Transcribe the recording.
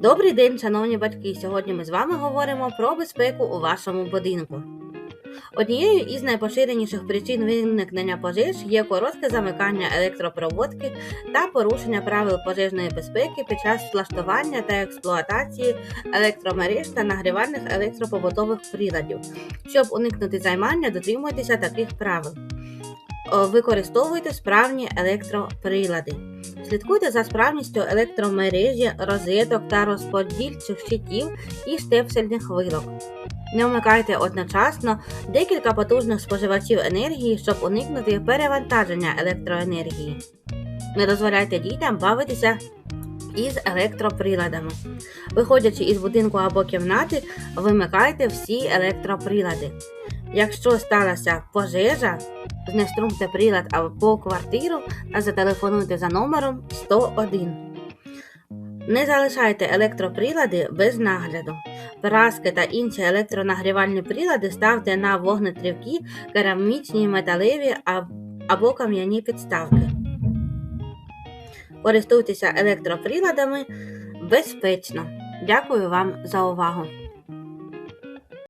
Добрий день, шановні батьки! Сьогодні ми з вами говоримо про безпеку у вашому будинку. Однією із найпоширеніших причин виникнення пожеж є коротке замикання електропроводки та порушення правил пожежної безпеки під час влаштування та експлуатації електромереж та нагрівальних електропобутових приладів. Щоб уникнути займання, дотримуйтеся таких правил. О, Використовуйте справні електроприлади. Слідкуйте за справністю електромережі, розеток та розподільчих щитів і штепсельних вилок. Не вмикайте одночасно декілька потужних споживачів енергії, щоб уникнути перевантаження електроенергії. Не дозволяйте дітям бавитися із електроприладами. Виходячи із будинку або кімнати, вимикайте всі електроприлади. Якщо сталася пожежа, знеструмте прилад або квартиру та зателефонуйте за номером 101. Не залишайте електроприлади без нагляду. Праски та інші електронагрівальні прилади ставте на вогнетривкі, керамічні, металеві або кам'яні підставки. Користуйтеся електроприладами безпечно. Дякую вам за увагу!